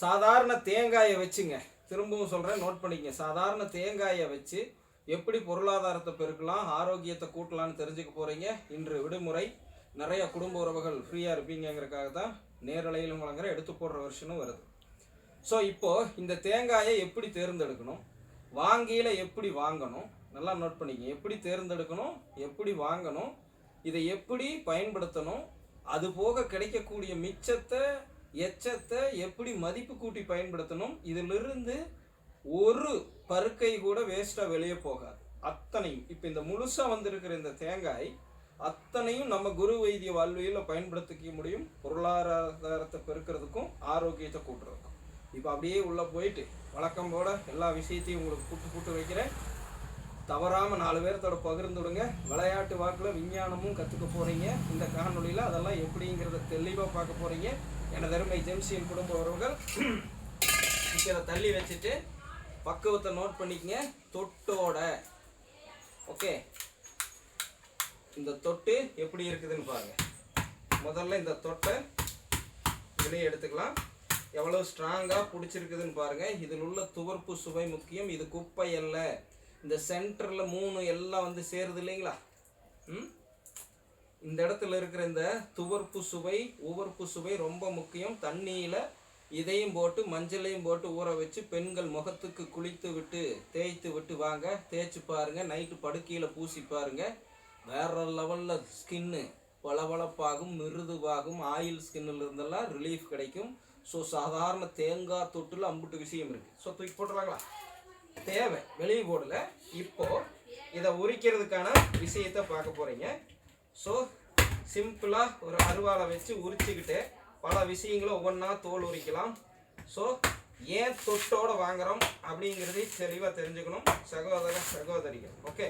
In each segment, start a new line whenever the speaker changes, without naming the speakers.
சாதாரண தேங்காயை வச்சுங்க. திரும்பவும் சொல்கிறேன் நோட் பண்ணிக்கங்க. சாதாரண தேங்காயை வச்சு எப்படி பொருளாதாரத்தை பெருக்கலாம் ஆரோக்கியத்தை கூட்டலாம்னு தெரிஞ்சுக்க போகிறீங்க இன்று விடுமுறை. நிறைய குடும்ப உறவுகள் ஃப்ரீயாக இருப்பீங்கங்கிறதுக்காக தான் நேரலையிலும் வழங்குற எடுத்து போடுற வருஷனும் வருது. ஸோ இப்போது இந்த தேங்காயை எப்படி தேர்ந்தெடுக்கணும்? வாங்கியில் எப்படி வாங்கணும்? நல்லா நோட் பண்ணிக்கங்க. எப்படி தேர்ந்தெடுக்கணும்? எப்படி வாங்கணும்? இதை எப்படி பயன்படுத்தணும்? அது போக கிடைக்கக்கூடிய மிச்சத்தை எச்சத்தை எப்படி மதிப்பு கூட்டி பயன்படுத்தணும்? இதிலிருந்து ஒரு பருக்கை கூட வேஸ்ட்டாக வெளியே போகாது. அத்தனையும். இப்போ இந்த முழுசாக வந்திருக்கிற இந்த தேங்காய் அத்தனையும் நம்ம குரு வைத்திய வாழ்வியலில் பயன்படுத்திக்க முடியும். பொருளாதாரத்தை பெருக்கிறதுக்கும் ஆரோக்கியத்தை கூட்டுறதுக்கும். இப்போ அப்படியே உள்ளே போயிட்டு வழக்கம் போட எல்லா விஷயத்தையும் உங்களுக்கு கூட்டு கூட்டு வைக்கிறேன். தவறாமல் நாலு பேர்த்தோட பகிர்ந்து விடுங்க. விளையாட்டு வாக்கில் விஞ்ஞானமும் கற்றுக்க போகிறீங்க இந்த காணொளியில் அதெல்லாம் எப்படிங்கிறத தெளிவாக பார்க்க போகிறீங்க எனது அருமை ஜெம்சியின் குடும்ப உறவுகள். இப்போ இதை தள்ளி வச்சுட்டு பக்குவத்தை நோட் பண்ணிக்கங்க. தொட்டோட. ஓகே இந்த தொட்டு எப்படி இருக்குதுன்னு பாருங்க. முதல்ல இந்த தொட்டை வெளியே எடுத்துக்கலாம். எவ்வளோ ஸ்ட்ராங்காக பிடிச்சிருக்குதுன்னு பாருங்கள் இதில் உள்ள துவர்ப்பு சுவை முக்கியம். இது குப்பை அல்ல. இந்த சென்டரில் மூணு எல்லாம் வந்து சேருது இல்லைங்களா? ம்? இந்த இடத்துல இருக்கிற இந்த துவர்ப்பு சுவை உவர்ப்பு சுவை ரொம்ப முக்கியம். தண்ணியில் இதையும் போட்டு மஞ்சளையும் போட்டு ஊற வச்சு பெண்கள் முகத்துக்கு குளித்து விட்டு தேய்த்து விட்டு வாங்க. தேய்ச்சி பாருங்க. நைட்டு படுக்கையில் பூசி பாருங்கள் வேற லெவலில் ஸ்கின்னு பளபளப்பாகும் மிருதுவாகும். ஆயில் ஸ்கின்னில் இருந்தெல்லாம் ரிலீஃப் கிடைக்கும். ஸோ சாதாரண தேங்காய் தொட்டில் அம்புட்டு விஷயம் இருக்குது ஸோ தூக்கி போட்டுறாங்களா தேவை. வெளியே போடல. இப்போது இதை உரிக்கிறதுக்கான விஷயத்தை பார்க்க போகிறீங்க ஸோ சிம்பிளாக ஒரு அருவாளை வச்சு உரிச்சுக்கிட்டு பல விஷயங்களை ஒவ்வொன்றா தோல் உரிக்கலாம். ஸோ ஏன் தொட்டோட வாங்குகிறோம் அப்படிங்கிறதையும் தெளிவாக தெரிஞ்சுக்கணும். சகோதர சகோதரிகள் ஓகே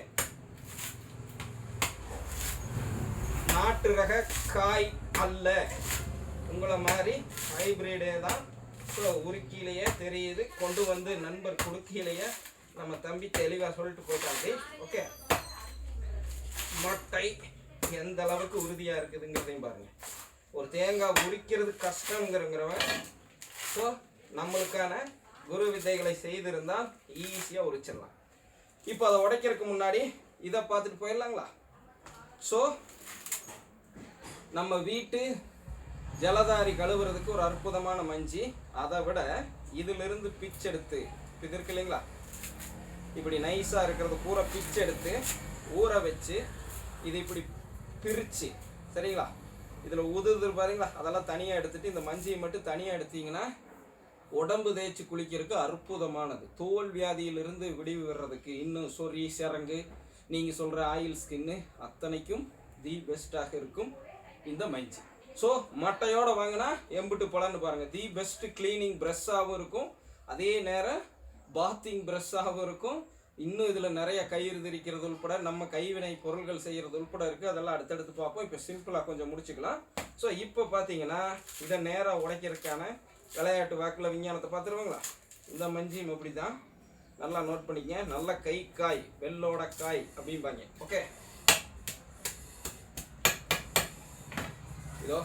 நாட்டு ரக காய் அல்ல. உங்களை மாதிரி ஹைப்ரிடே தான். ஸோ உருக்கிலேயே தெரியுது கொண்டு வந்து நண்பர் குடுக்கிலேயே நம்ம தம்பி தெளிவாக சொல்லிட்டு போயிட்டாங்க ஓகே மொட்டை எந்த அளவுக்கு உறுதியாக இருக்குதுங்கிறதையும் பாருங்க. ஒரு தேங்காய் உரிக்கிறது கஷ்டங்கிறங்கிறவன் ஸோ நம்மளுக்கான குரு வித்தைகளை செய்திருந்தால் ஈஸியாக உரிச்சிடலாம். இப்போ அதை உடைக்கிறதுக்கு முன்னாடி இதை பார்த்துட்டு போயிடலாங்களா? ஸோ நம்ம வீட்டு ஜலதாரி கழுவுறதுக்கு ஒரு அற்புதமான மஞ்சி. அதை விட இதிலிருந்து பிச்செடுத்து இது இருக்கு இல்லைங்களா? இப்படி நைஸாக இருக்கிறத பூரா பிச்செடுத்து ஊற வச்சு இது இப்படி பிரித்து சரிங்களா? இதில் உதுது பாருங்களா அதெல்லாம் தனியாக எடுத்துகிட்டு இந்த மஞ்சியை மட்டும் தனியாக எடுத்தீங்கன்னா உடம்பு தேய்ச்சி குளிக்கிறதுக்கு அற்புதமானது. தோல் வியாதியிலிருந்து விடிவு வர்றதுக்கு இன்னும் சொறி சிறங்கு நீங்கள் சொல்கிற ஆயில் ஸ்கின்னு அத்தனைக்கும் தி பெஸ்ட்டாக இருக்கும் இந்த மஞ்சி. ஸோ மட்டையோடு வாங்கினா எம்புட்டு பலன்னு பாருங்கள் தி பெஸ்ட் க்ளீனிங் ப்ரெஷ்ஷாகவும் இருக்கும். அதே நேரம் பாத்திங் ப்ரெஷ்ஷாகவும் இருக்கும். இன்னும் இதில் நிறைய கயிறு திரிக்கிறது உள்பட நம்ம கைவினை பொருள்கள் செய்கிறது உள்பட இருக்குது அதெல்லாம் அடுத்தடுத்து பார்ப்போம். இப்போ சிம்பிளாக கொஞ்சம் முடிச்சுக்கலாம். ஸோ இப்போ பார்த்தீங்கன்னா இதை நேராக உடைக்கிறதுக்கான விளையாட்டு வாக்கில் விஞ்ஞானத்தை பார்த்துருவாங்களா? இந்த மஞ்சியும் அப்படி தான் நல்லா நோட் பண்ணிக்கங்க. நல்ல கை காய் வெள்ளோட காய் அப்படிம்பாங்க. ஓகே இதோ.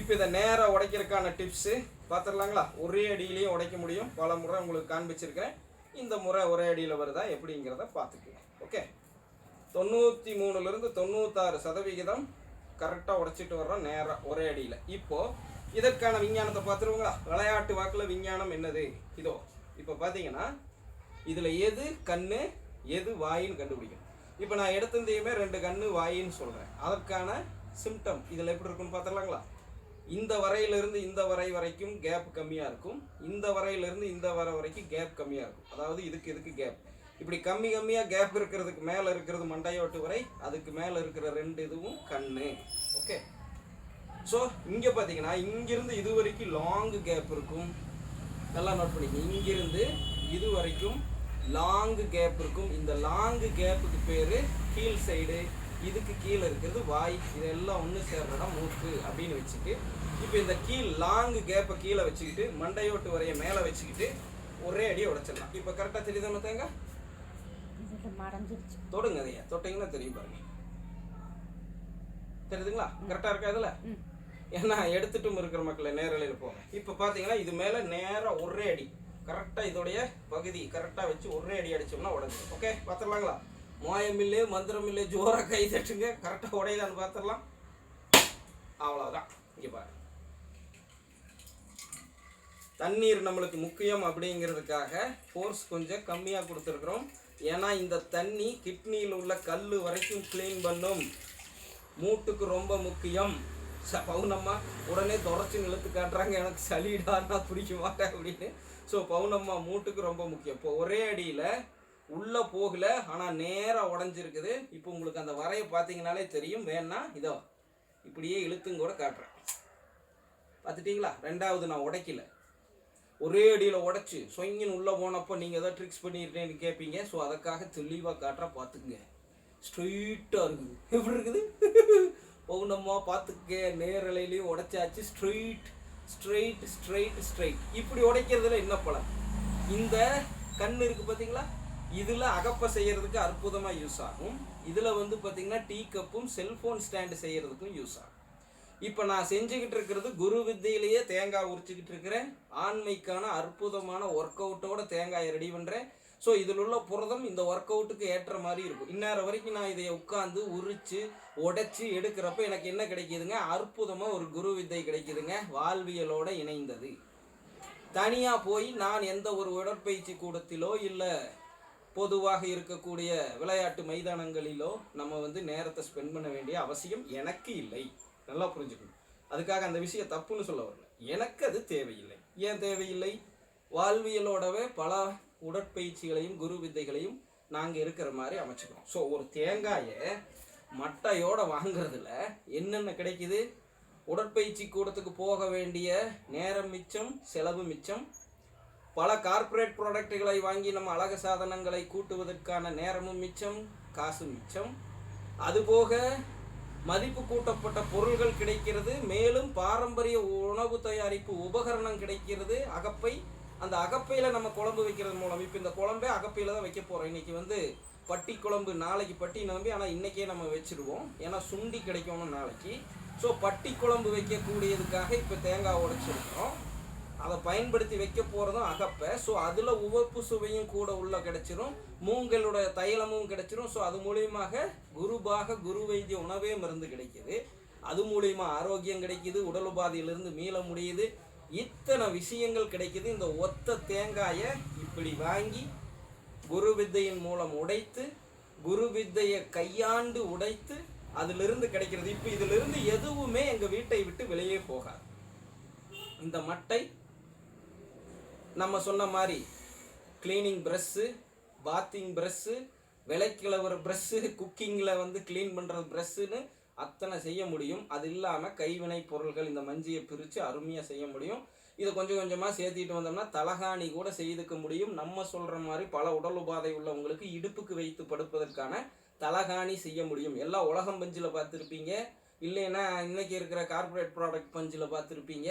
இப்போ இதை நேராக உடைக்கிறதுக்கான டிப்ஸு பார்த்துடலாங்களா? ஒரே அடியிலையும் உடைக்க முடியும். பல முறை உங்களுக்கு காண்பிச்சிருக்கிறேன். இந்த முறை ஒரே அடியில் வருதா எப்படிங்கிறத பார்த்துக்குங்க ஓகே தொண்ணூற்றி மூணுலேருந்து தொண்ணூத்தாறு சதவிகிதம் கரெக்டாக உடைச்சிட்டு வர்றோம் நேராக ஒரே அடியில். இப்போது இதற்கான விஞ்ஞானத்தை பார்த்துருவோங்களா? விளையாட்டு வாக்கில் விஞ்ஞானம் என்னது? இதோ இப்போ பார்த்தீங்கன்னா இதில் எது கண்ணு எது வாயின்னு கண்டுபிடிக்கும் இப்போ நான் எடுத்திருந்தையுமே ரெண்டு கண்ணு வாயின்னு சொல்கிறேன் அதற்கான சிம்டம் இதில் எப்படி இருக்குன்னு பார்த்துடலாங்களா? இந்த வரையிலிருந்து இந்த வரை வரைக்கும் கேப் கம்மியாக இருக்கும். இந்த வரையிலிருந்து இந்த வரை வரைக்கும் கேப் கம்மியாக இருக்கும். அதாவது இதுக்கு இதுக்கு கேப் இப்படி கம்மி கம்மியாக கேப் இருக்கிறதுக்கு மேலே இருக்கிறது மண்டையோட்டு வரை அதுக்கு மேலே இருக்கிற ரெண்டு இதுவும் கண்ணு. ஓகே ஸோ இங்கே பார்த்தீங்கன்னா இங்கிருந்து இது வரைக்கும் லாங் கேப் இருக்கும். நல்லா நோட் பண்ணிக்கங்க. இங்கிருந்து இது வரைக்கும் லாங் கேப் இருக்கும். இந்த லாங் கேப்புக்கு பேர் கீழ் சைடு இதுக்கு கீழே இருக்கிறது வாய் இதெல்லாம் ஒன்று சேர்ற இடம் மூக்கு அப்படின்னு வச்சுட்டு இப்போ இந்த கீழ் லாங் கேப்பை கீழே வச்சுக்கிட்டு மண்டையோட்டு வரைய மேலே வச்சுக்கிட்டு ஒரே அடியை உடைச்சிடலாம். இப்போ கரெக்டாக தெரியுதா தேங்க தொடுங்க அதையா. தொட்டிங்கன்னா தெரியும் பாருங்க. தெரியுதுங்களா? கரெக்டாக இருக்கா இதில்? ஏன்னா எடுத்துட்டும் இருக்கிற மக்களை நேரலையில் போங்க இப்போ பார்த்தீங்கன்னா இது மேலே நேராக ஒரே அடி. கரெக்டாக இதோடைய பகுதி கரெக்டாக வச்சு ஒரே அடி அடிச்சோம்னா உடஞ்சிடும் ஓகே பார்த்துடலாங்களா? மோயமில்லே மந்திரமில்லே ஜோராக கை தட்டுங்க. கரெக்டாக உடையுதான்னு பார்த்துடலாம் அவ்வளோதான் இங்கே பாரு தண்ணீர் நம்மளுக்கு முக்கியம் அப்படிங்கிறதுக்காக ஃபோர்ஸ் கொஞ்சம் கம்மியாக கொடுத்துருக்குறோம். ஏன்னா இந்த தண்ணி கிட்னியில் உள்ள கல் வரைக்கும் க்ளீன் பண்ணும். மூட்டுக்கு ரொம்ப முக்கியம். ச- பவுனம்மா உடனே தொடச்சி நிலத்து காட்டுறாங்க. எனக்கு சளிடா நான் பிடிக்க மாட்டேன் அப்படின்னு. ஸோ பவுனம்மா மூட்டுக்கு ரொம்ப முக்கியம். இப்போ ஒரே அடியில் உள்ளே போகல ஆனால் நேராக உடஞ்சிருக்குது. இப்போ உங்களுக்கு அந்த வரையை பார்த்தீங்கனாலே தெரியும். வேணா இதோ இப்படியே இழுத்துங்க கூட காட்டுறேன். பார்த்துட்டிங்களா ரெண்டாவது நான் உடைக்கல. ஒரே அடியில் உடச்சி சொங்கின்னு உள்ளே போனப்போ நீங்கள் ஏதோ ட்ரிக்ஸ் பண்ணியிருக்கேன்னு கேட்பீங்க ஸோ அதுக்காக தெளிவாக காட்டுற பார்த்துக்குங்க ஸ்ட்ரெயிட்டாக இருக்குது. எப்படி இருக்குது? பவுனமாக பார்த்துக்க நேரலையிலையும் உடைச்சாச்சு. ஸ்ட்ரெயிட் ஸ்ட்ரெயிட் ஸ்ட்ரெயிட் ஸ்ட்ரெயிட் இப்படி உடைக்கிறதுல என்ன பலன்? இந்த கண் இருக்குது பார்த்தீங்களா இதில் அகப்பை செய்கிறதுக்கு அற்புதமாக யூஸ் ஆகும். இதில் வந்து பார்த்திங்கன்னா டீ கப்பும் செல்ஃபோன் ஸ்டாண்டு செய்கிறதுக்கும் யூஸ் ஆகும். இப்போ நான் செஞ்சுக்கிட்டு இருக்கிறது குரு வித்தையிலேயே தேங்காய் உரிச்சுக்கிட்டு இருக்கிறேன். ஆண்மைக்கான அற்புதமான ஒர்க் அவுட்டோட தேங்காயை ரெடி பண்ணுறேன் ஸோ இதில் உள்ள புரதம் இந்த ஒர்க் அவுட்டுக்கு ஏற்ற மாதிரி இருக்கும். இந்நேரம் வரைக்கும் நான் இதை உட்காந்து உரித்து உடைச்சி எடுக்கிறப்ப எனக்கு என்ன கிடைக்கிதுங்க? அற்புதமாக ஒரு குரு வித்தை கிடைக்குதுங்க. வாழ்வியலோடு இணைந்தது. தனியாக போய் நான் எந்த ஒரு உடற்பயிற்சி கூடத்திலோ இல்லை பொதுவாக இருக்கக்கூடிய விளையாட்டு மைதானங்களிலோ நம்ம வந்து நேரத்தை ஸ்பெண்ட் பண்ண வேண்டிய அவசியம் எனக்கு இல்லை. நல்லா புரிஞ்சுக்கணும். அதுக்காக அந்த விஷயம் தப்புன்னு சொல்ல வரல. எனக்கு அது தேவையில்லை. ஏன் தேவையில்லை? வாழ்வியலோடவே பல உடற்பயிற்சிகளையும் குரு வித்தைகளையும் நாங்கள் இருக்கிற மாதிரி அமைச்சுக்கிறோம். ஸோ ஒரு தேங்காயை மட்டையோடு வாங்குறதுல என்னென்ன கிடைக்குது? உடற்பயிற்சி கூடத்துக்கு போக வேண்டிய நேரம் மிச்சம் செலவு மிச்சம் பல கார்ப்பரேட் ப்ராடக்ட்டுகளை வாங்கி நம்ம அழகு சாதனங்களை கூட்டுவதற்கான நேரமும் மிச்சம் காசு மிச்சம். அதுபோக மதிப்பு கூட்டப்பட்ட பொருள்கள் கிடைக்கிறது மேலும் பாரம்பரிய உணவு தயாரிப்பு உபகரணம் கிடைக்கிறது. அகப்பை அந்த அகப்பையில் நம்ம குழம்பு வைக்கிறது மூலம் இப்போ இந்த குழம்பே அகப்பையில் தான் வைக்க போகிறோம் இன்றைக்கி வந்து பட்டி குழம்பு நாளைக்கு பட்டி நம்பி ஆனால் இன்றைக்கே நம்ம வச்சுருவோம். ஏன்னா சுண்டி கிடைக்கணும் நாளைக்கு. ஸோ பட்டி குழம்பு வைக்கக்கூடியதுக்காக இப்போ தேங்காய் உடைச்சிருக்கிறோம். அதை பயன்படுத்தி வைக்க போகிறதும் அகப்பை. ஸோ அதில் உவப்பு சுவையும் கூட உள்ள கிடைச்சிரும். மூங்களுடைய தைலமும் கிடைச்சிரும். ஸோ அது மூலியமாக குருபாக குரு வைத்திய உணவே மருந்து கிடைக்கிது. அது மூலியமா ஆரோக்கியம் கிடைக்கிது உடல் உபாதையிலிருந்து மீள முடியுது. இத்தனை விஷயங்கள் கிடைக்கிது. இந்த ஒத்த தேங்காயை இப்படி வாங்கி குரு வித்தையின் மூலம் உடைத்து குரு வித்தையை கையாண்டு உடைத்து அதிலிருந்து கிடைக்கிறது. இப்போ இதிலிருந்து எதுவுமே எங்கள் வீட்டை விட்டு வெளியே போகாது. இந்த மட்டை நம்ம சொன்ன மாதிரி க்ளீனிங் ப்ரெஷ்ஷு பாத்திங் ப்ரஷ்ஷு விளக்கிழவுற ப்ரெஷ்ஷு குக்கிங்கில் வந்து க்ளீன் பண்ணுறது ப்ரெஷ்ஷுன்னு அத்தனை செய்ய முடியும். அது இல்லாமல் கைவினை பொருள்கள் இந்த மஞ்சியை பிரித்து அருமையாக செய்ய முடியும். இதை கொஞ்சம் கொஞ்சமாக சேர்த்திட்டு வந்தோம்னா தலகாணி கூட செய்துக்க முடியும். நம்ம சொல்கிற மாதிரி பல உடல் உபாதை உள்ளவங்களுக்கு இடுப்புக்கு வைத்து படுப்பதற்கான தலகாணி செய்ய முடியும். எல்லாம் உலகம் பஞ்சில் பார்த்துருப்பீங்க. இல்லைன்னா இன்றைக்கி இருக்கிற கார்ப்பரேட் ப்ராடக்ட் பஞ்சில் பார்த்துருப்பீங்க.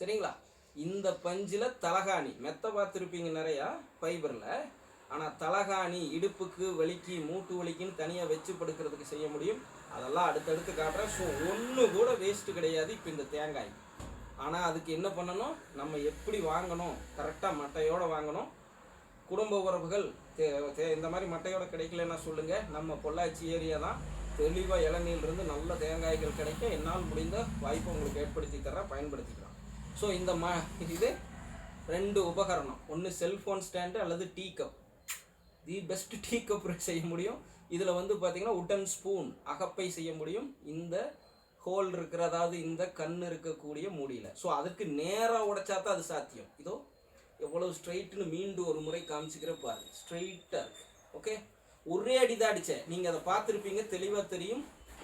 சரிங்களா? இந்த பஞ்சில் தலகாணி. மெத்த பார்த்துருப்பீங்க நிறையா ஃபைபரில் ஆனால் தலகாணி இடுப்புக்கு வலிக்கு மூட்டு வலிக்குன்னு தனியாக வச்சு படுக்கிறதுக்கு செய்ய முடியும். அதெல்லாம் அடுத்தடுத்து காட்டுறேன். ஸோ ஒன்று கூட வேஸ்ட்டு கிடையாது இப்போ இந்த தேங்காய். ஆனால் அதுக்கு என்ன பண்ணணும்? நம்ம எப்படி வாங்கணும்? கரெக்டாக மட்டையோடு வாங்கணும். குடும்ப உறவுகள் தே தே- இந்த மாதிரி மட்டையோட கிடைக்கலன்னா சொல்லுங்கள் நம்ம பொள்ளாச்சி ஏரியா தான். தெளிவாக இளநீர்லேருந்து நல்ல தேங்காய்கள் கிடைக்க என்னால் முடிந்த வாய்ப்பை உங்களுக்கு ஏற்படுத்தி தர பயன்படுத்திக்கலாம். ஸோ இந்த ம இது ரெண்டு உபகரணம். ஒன்று செல்ஃபோன் ஸ்டாண்டு அல்லது tea cup the best tea cup செய்ய முடியும். இதில் வந்து பார்த்தீங்கன்னா உட்டன் ஸ்பூன் அகப்பை செய்ய முடியும். இந்த ஹோல் இருக்கிற அதாவது இந்த கண் இருக்கக்கூடிய மூடியில். ஸோ அதுக்கு நேராக உடைச்சா தான் அது சாத்தியம். இதோ எவ்வளவு ஸ்ட்ரைட்டுன்னு மீண்டும் ஒரு முறை காமிச்சிக்கிற பாருங்க. ஸ்ட்ரைட்டாக இருக்குது ஓகே ஒரே அடி தான் அடித்தேன் நீங்கள் அதை பார்த்துருப்பீங்க தெளிவாக தெரியும்.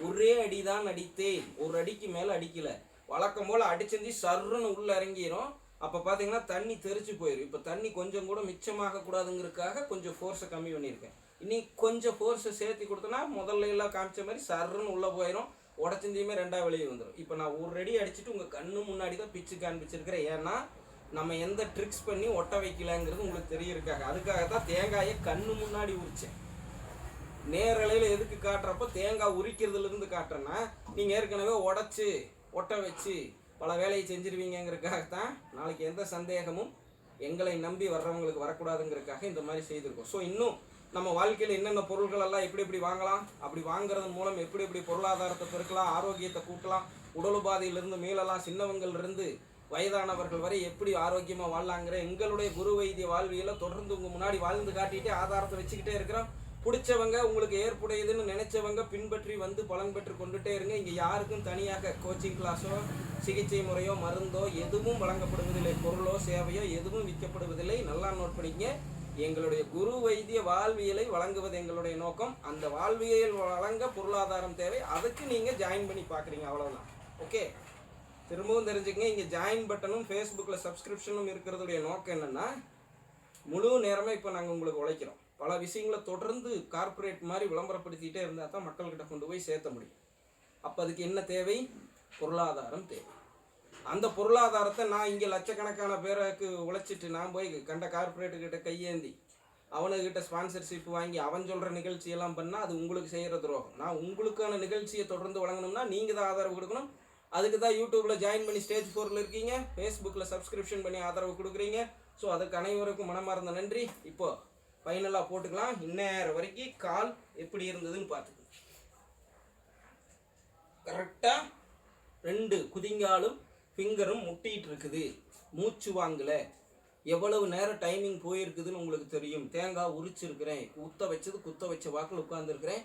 ஒரே அடி தான் அடித்தேன். ஒரு அடிக்கு மேலே அடிக்கலை. வழக்கம் போல் அடிச்சிருந்தி சர்ருன்னு உள்ளே இறங்கிரும். அப்போ பார்த்தீங்கன்னா தண்ணி தெரிச்சு போயிடும் இப்போ தண்ணி கொஞ்சம் கூட மிச்சமாக கூடாதுங்கிறதுக்காக கொஞ்சம் ஃபோர்ஸை கம்மி பண்ணியிருக்கேன். இனி கொஞ்சம் ஃபோர்ஸை சேர்த்து கொடுத்தோன்னா முதல்ல எல்லாம் காமிச்ச மாதிரி சர்ருன்னு உள்ளே போயிடும் உடச்சிந்தியுமே ரெண்டாக வெளியே வந்துடும் இப்போ நான் ஒரு ரெடி அடிச்சுட்டு உங்கள் கண்ணு முன்னாடி தான் பிச்சு காண்பிச்சிருக்கிறேன். ஏன்னா நம்ம எந்த ட்ரிக்ஸ் பண்ணி ஒட்ட வைக்கலங்கிறது உங்களுக்கு தெரியிருக்காங்க அதுக்காக தான் தேங்காயை கண்ணு முன்னாடி உரிச்சேன். நேரலையில் எதுக்கு காட்டுறப்போ தேங்காய் உரிக்கிறதுலேருந்து காட்டுறேன்னா நீங்கள் ஏற்கனவே உடச்சி ஒட்ட வச்சு பல வேலையை செஞ்சிருவீங்கிறதுக்காகத்தான் நாளைக்கு எந்த சந்தேகமும் எங்களை நம்பி வர்றவங்களுக்கு வரக்கூடாதுங்கிறதுக்காக இந்த மாதிரி செய்திருக்கோம். ஸோ இன்னும் நம்ம வாழ்க்கையில் என்னென்ன பொருட்கள் எல்லாம் எப்படி எப்படி வாங்கலாம் அப்படி வாங்குறதன் மூலம் எப்படி எப்படி பொருளாதாரத்தை பெருக்கலாம் ஆரோக்கியத்தை கூட்டலாம் உடல் உபாதையிலிருந்து மீளலாம் சின்னவங்கள்லேருந்து வயதானவர்கள் வரை எப்படி ஆரோக்கியமாக வாழலாங்கிற எங்களுடைய குரு வைத்திய வாழ்வியலை தொடர்ந்து உங்கள் முன்னாடி வாழ்ந்து காட்டிகிட்டே ஆதாரத்தை வச்சுக்கிட்டே இருக்கிறோம். பிடிச்சவங்க உங்களுக்கு ஏற்புடையதுன்னு நினைச்சவங்க பின்பற்றி வந்து பலன் பெற்று கொண்டுட்டே இருங்க. இங்கே யாருக்கும் தனியாக கோச்சிங் கிளாஸோ சிகிச்சை முறையோ மருந்தோ எதுவும் வழங்கப்படுவதில்லை. பொருளோ சேவையோ எதுவும் விற்கப்படுவதில்லை. நல்லா நோட் பண்ணிக்கங்க. எங்களுடைய குரு வைத்திய வாழ்வியலை வழங்குவது எங்களுடைய நோக்கம். அந்த வாழ்வியல் வழங்க பொருளாதாரம் தேவை. அதுக்கு நீங்கள் ஜாயின் பண்ணி பார்க்குறீங்க அவ்வளோதான் ஓகே திரும்பவும் தெரிஞ்சுக்கங்க. இங்கே ஜாயின் பட்டனும் ஃபேஸ்புக்கில் சப்ஸ்கிரிப்ஷனும் இருக்கிறதுடைய நோக்கம் என்னென்னா முழு நேரமே இப்போ நாங்கள் உங்களுக்கு உழைக்கிறோம். பல விஷயங்களை தொடர்ந்து கார்ப்பரேட் மாதிரி விளம்பரப்படுத்திகிட்டே இருந்தால் தான் மக்கள்கிட்ட கொண்டு போய் சேர்த்த முடியும். அப்போ அதுக்கு என்ன தேவை? பொருளாதாரம் தேவை. அந்த பொருளாதாரத்தை நான் இங்கே லட்சக்கணக்கான பேருக்கு உழைச்சிட்டு நான் போய் கண்ட கார்ப்பரேட்டுக்கிட்ட கையேந்தி அவனுக்கிட்ட ஸ்பான்சர்ஷிப் வாங்கி அவன் சொல்கிற நிகழ்ச்சியெல்லாம் பண்ணால் அது உங்களுக்கு செய்கிற துரோகம். நான் உங்களுக்கான நிகழ்ச்சியை தொடர்ந்து வழங்கணும்னா நீங்கள் தான் ஆதரவு கொடுக்கணும். அதுக்கு தான் யூடியூப்பில் ஜாயின் பண்ணி ஸ்டேஜ் ஃபோரில் இருக்கீங்க. ஃபேஸ்புக்கில் சப்ஸ்கிரிப்ஷன் பண்ணி ஆதரவு கொடுக்குறீங்க. ஸோ அதுக்கு அனைவருக்கும் மனமார்ந்த நன்றி. இப்போது ஃபைனலாக போட்டுக்கலாம். இந்நேரம் வரைக்கும் கால் எப்படி இருந்ததுன்னு பார்த்துக்கோங்க கரெக்டாக ரெண்டு குதிங்காலும் ஃபிங்கரும் முட்டிகிட்டு இருக்குது மூச்சு வாங்கலை. எவ்வளவு நேரம் டைமிங் போயிருக்குதுன்னு உங்களுக்கு தெரியும். தேங்காய் உரிச்சிருக்கிறேன். குத்த வச்சது குத்த வச்ச வாக்கில் உட்கார்ந்துருக்கிறேன்.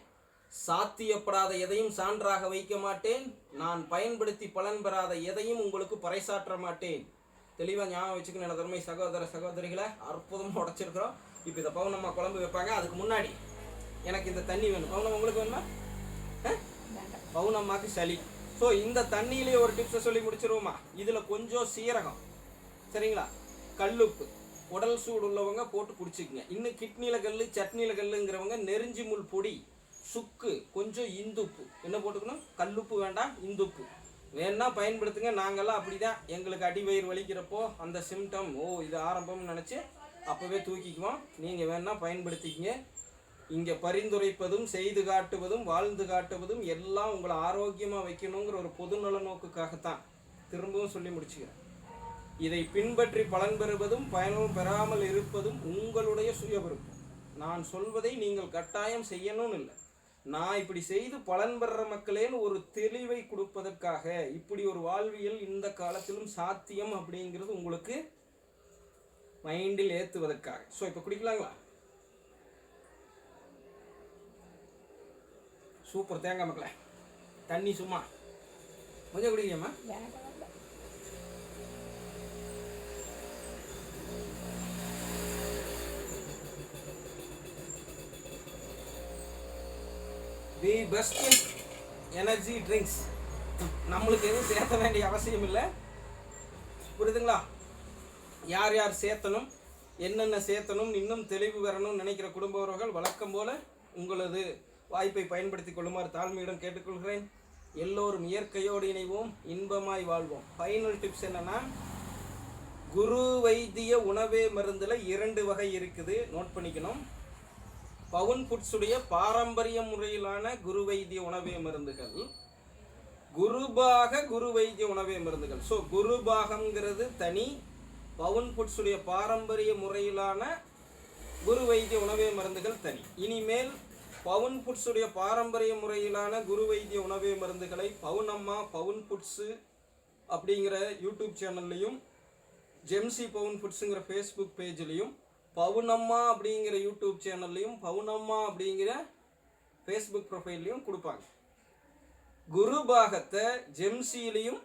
சாத்தியப்படாத எதையும் சான்றாக வைக்க மாட்டேன். நான் பயன்படுத்தி பலன் பெறாத எதையும் உங்களுக்கு பறைசாற்ற மாட்டேன். தெளிவாக ஞாபகம் வச்சுக்கணும் எனது சகோதர சகோதரிகளை. அற்புதமாக உடச்சிருக்கிறோம். இப்போ இதை பவுனம்மா குழம்பு வைப்பாங்க அதுக்கு முன்னாடி எனக்கு இந்த தண்ணி வேணும். பவுனம் உங்களுக்கு வேணுமா? பவுனம்மாக்கு சளி. ஸோ இந்த தண்ணியிலே ஒரு டிப்ஸை சொல்லி முடிச்சிருவோமா? இதில் கொஞ்சம் சீரகம் சரிங்களா? கல்லுப்பு. உடல் சூடு உள்ளவங்க போட்டு குடிச்சுக்குங்க. இன்னும் கிட்னியில் கல் சட்னியில் கல்லுங்கிறவங்க நெருஞ்சி முள் பொடி சுக்கு கொஞ்சம் இந்துப்பு. என்ன போட்டுக்கணும்? கல்லுப்பு வேண்டாம் இந்துப்பு. வேணா பயன்படுத்துங்க. நாங்கெல்லாம் அப்படிதான். எங்களுக்கு அடி வயிறு வலிக்கிறப்போ அந்த சிம்டம் ஓ இது ஆரம்பம்னு நினச்சி அப்போவே தூக்கிக்குவோம் நீங்கள் வேணால் பயன்படுத்திக்கங்க. இங்கே பரிந்துரைப்பதும் செய்து காட்டுவதும் வாழ்ந்து காட்டுவதும் எல்லாம் உங்களை ஆரோக்கியமாக வைக்கணுங்கிற ஒரு பொதுநல நோக்குக்காகத்தான். திரும்பவும் சொல்லி முடிச்சுக்கிறேன். இதை பின்பற்றி பலன் பெறுவதும் பயனும் பெறாமல் இருப்பதும் உங்களுடைய சுய விருப்பம் நான் சொல்வதை நீங்கள் கட்டாயம் செய்யணும்னு இல்லை. நான் இப்படி செய்து பலன் பெற மக்களேன்னு ஒரு தெளிவை கொடுப்பதற்காக இப்படி ஒரு வாழ்வியல் இந்த காலத்திலும் சாத்தியம் அப்படிங்கிறது உங்களுக்கு மைண்டில் ஏற்றுவதற்காக ஸோ இப்போ குடிக்கலாங்களா? சூப்பர் தேங்காய் மக்களே. தண்ணி சும்மா. கொஞ்சம் குடிக்கலாமா தி பெஸ்ட் எனர்ஜி ட்ரிங்க்ஸ் நம்மளுக்கு எதுவும் சேர்த்த வேண்டிய அவசியம் இல்லை. புரியுதுங்களா? யார் யார் சேர்த்தணும் என்னென்ன சேர்த்தணும் இன்னும் தெளிவு வரணும்னு நினைக்கிற குடும்ப உறவுகள் வழக்கம் போல உங்களது வாய்ப்பை பயன்படுத்தி கொள்ளுமாறு தாழ்மையிடம் கேட்டுக்கொள்கிறேன். எல்லோரும் இயற்கையோடு இணைவோம் இன்பமாய் வாழ்வோம். ஃபைனல் டிப்ஸ் என்னென்னா குரு வைத்திய உணவே மருந்தில் இரண்டு வகை இருக்குது. நோட் பண்ணிக்கணும். பவுன் ஃபுட்ஸுடைய பாரம்பரிய முறையிலான குரு வைத்திய உணவே மருந்துகள். குருபாக குரு வைத்திய உணவே மருந்துகள். ஸோ குருபாகங்கிறது தனி பவுன் ஃபுட்ஸுடைய பாரம்பரிய முறையிலான குரு வைத்திய உணவே மருந்துகள் தனி. இனிமேல் பவுன் ஃபுட்ஸுடைய பாரம்பரிய முறையிலான குரு வைத்திய உணவே மருந்துகளை பவுன் அம்மா பவுன் ஃபுட்ஸு அப்படிங்கிற யூடியூப் சேனல்லையும் ஜெம்சி பவுன் ஃபுட்ஸுங்கிற ஃபேஸ்புக் பேஜ்லேயும் பவுனம்மா அப்படிங்கிற யூடியூப் சேனல்லையும் பவுனம்மா அப்படிங்கிற ஃபேஸ்புக் ப்ரொஃபைல்லையும் கொடுப்பாங்க. குரு பாகத்தை ஜெம்சிலையும்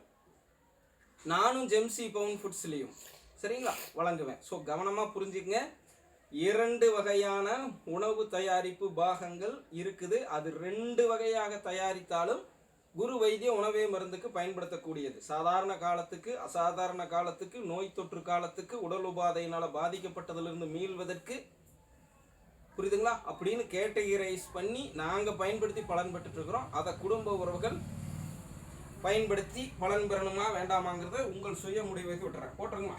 நானும் ஜெம்சி பவுன் ஃபுட்ஸ்லேயும் சரிங்களா? வழங்குவேன். ஸோ கவனமாக புரிஞ்சுக்கங்க. இரண்டு வகையான உணவு தயாரிப்பு பாகங்கள் இருக்குது. அது ரெண்டு வகையாக தயாரித்தாலும் குரு வைத்திய உணவே மருந்துக்கு பயன்படுத்தக்கூடியது. சாதாரண காலத்துக்கு அசாதாரண காலத்துக்கு நோய் தொற்று காலத்துக்கு உடல் உபாதையினால் பாதிக்கப்பட்டதிலிருந்து மீள்வதற்கு புரியுதுங்களா? அப்படின்னு கேட்டகரைஸ் பண்ணி நாங்கள் பயன்படுத்தி பலன் பெற்றுட்ருக்குறோம் அதை குடும்ப உறவுகள் பயன்படுத்தி பலன் பெறணுமா வேண்டாமாங்கிறத உங்கள் சுய முடிவுக்கு விட்டுறேன். போட்டுருங்களா